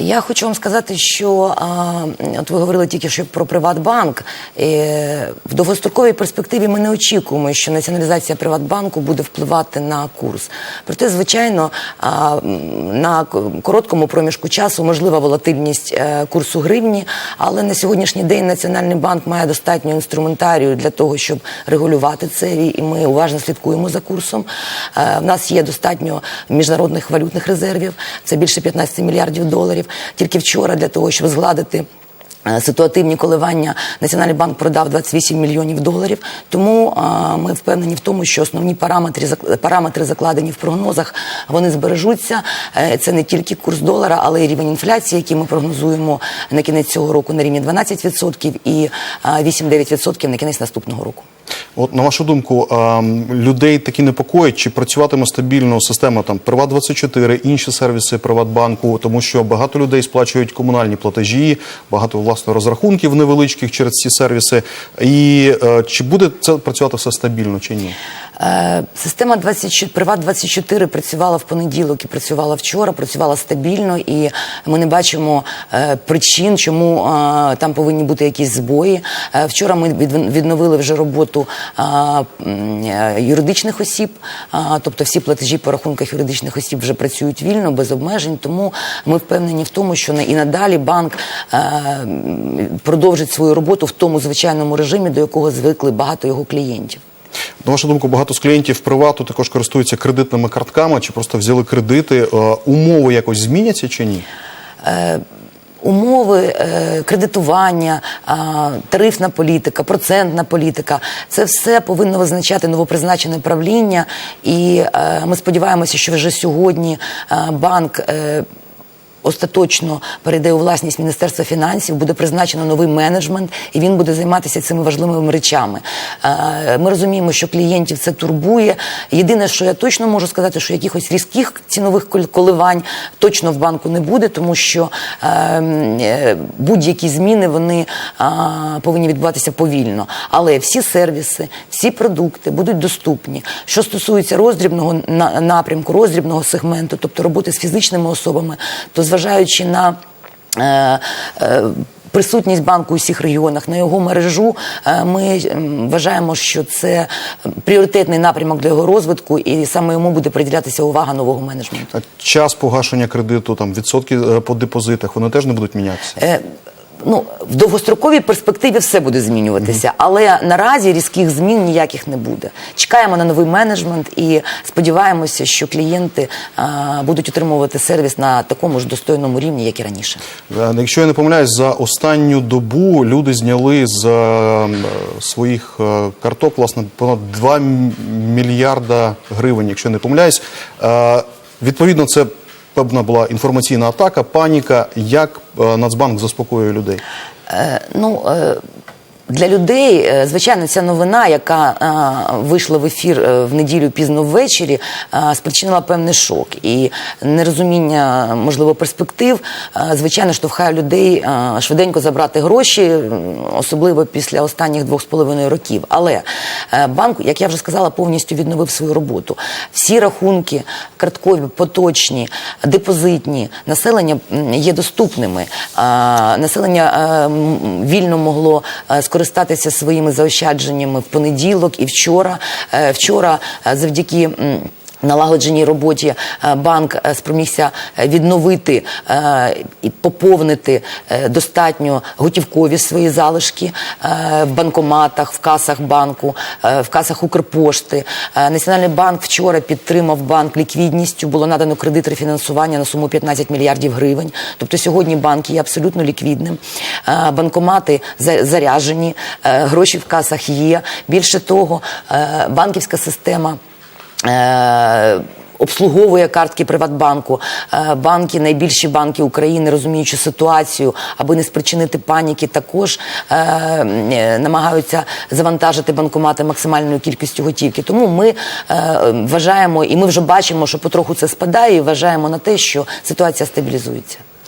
Я хочу вам сказати, що а, от ви говорили тільки що про Приватбанк. Е, в довгостроковій перспективі ми не очікуємо, що націоналізація Приватбанку буде впливати на курс. Проте, звичайно, а, на короткому проміжку часу можлива волатильність е, курсу гривні, але на сьогоднішній день Національний банк має достатньо інструментарію для того, щоб регулювати це, і ми уважно слідкуємо за курсом. Е, В нас є достатньо міжнародних валютних резервів, це більше 15 мільярдів доларів. Тільки вчора для того, щоб згладити. е, Ситуативні коливання Національний банк продав 28 мільйонів доларів. Тому а, ми впевнені в тому, що основні параметри параметри закладені в прогнозах, вони збережуться. Е, Це не тільки курс долара, але й рівень інфляції, який ми прогнозуємо на кінець цього року на рівні 12% і а, 8-9% на кінець наступного року. От на вашу думку, ем, людей такі непокоїть, чи працюватиме стабільно система там Приват 24 інші сервіси Приватбанку, тому що багато людей сплачують комунальні платежі, багато власне розрахунків невеличких через ці сервіси. І е, чи буде це працювати все стабільно чи ні? Е, Система 24, Приват 24 працювала в понеділок і працювала вчора, працювала стабільно, і ми не бачимо е, причин, чому е, там повинні бути якісь збої. Вчора ми відновили вже роботу юридичних осіб, тобто всі платежі по рахунках юридичних осіб вже працюють вільно, без обмежень. Тому ми впевнені в тому, що і надалі банк продовжить свою роботу в тому звичайному режимі, до якого звикли багато його клієнтів. На вашу думку, багато з клієнтів привату також користуються кредитними картками, чи просто взяли кредити. Е, Умови якось зміняться чи ні? Умови е, кредитування, тарифна політика, процентна політика це все повинно визначати новопризначене правління. І е, ми сподіваємося, що вже сьогодні е, банк. Остаточно перейде у власність Міністерства фінансів, буде призначено новий менеджмент, і він буде займатися цими важливими речами. Е, Ми розуміємо, що клієнтів це турбує. Єдине, що я точно можу сказати, що якихось різких цінових коливань точно в банку не буде, тому що е, е, будь-які зміни вони повинні відбуватися повільно. Але всі сервіси, всі продукти будуть доступні. Що стосується роздрібного напрямку, роздрібного сегменту, тобто роботи з фізичними особами, то зважаючи на е, е, Присутність банку у всіх регіонах на його мережу. е, Ми вважаємо, що це пріоритетний напрямок для його розвитку, і саме йому буде приділятися увага нового менеджменту. Час погашення кредиту, там відсотки е, по депозитах, вони теж не будуть мінятися. Е, Ну, в довгостроковій перспективі все буде змінюватися, але наразі різких змін ніяких не буде. Чекаємо на новий менеджмент і сподіваємося, що клієнти а, будуть отримувати сервіс на такому ж достойному рівні, як і раніше. Е, Якщо я не помиляюсь, за останню добу люди зняли з е, своїх е, карток власне понад 2 мільярда гривень, якщо я не помиляюсь. Відповідно, це певна була інформаційна атака, паніка. Як е, Нацбанк заспокоює людей? Е, ну, е, для людей, е, звичайно, ця новина, яка е, вийшла в ефір е, в неділю пізно ввечері, е, спричинила певний шок. І нерозуміння, можливо, перспектив, е, звичайно, штовхає людей е, швиденько забрати гроші, особливо після останніх двох з половиною років. Але е, банк, як я вже сказала, повністю відновив свою роботу. Всі рахунки карткові, поточні, депозитні, населення є доступними. Е, Населення м, вільно могло е, скористатися своїми заощадженнями в понеділок і вчора. Е, Вчора е, завдяки. Налагодженій роботі е, банк е, спромігся е, відновити і поповнити достатньо готівкові свої залишки в банкоматах, в касах банку, в касах Укрпошти. Національний банк вчора підтримав банк ліквідністю. Було надано кредит рефінансування на суму 15 мільярдів гривень. Тобто сьогодні банк є абсолютно ліквідним. Банкомати за- заряжені, гроші в касах є. Більше того, банківська система. Е, Обслуговує картки Приватбанку, Е, банки, найбільші банки України, розуміючи ситуацію, аби не спричинити паніки, також е, намагаються завантажити банкомати максимальною кількістю готівки. Тому ми е, вважаємо, і ми вже бачимо, що потроху це спадає, і вважаємо на те, що ситуація стабілізується.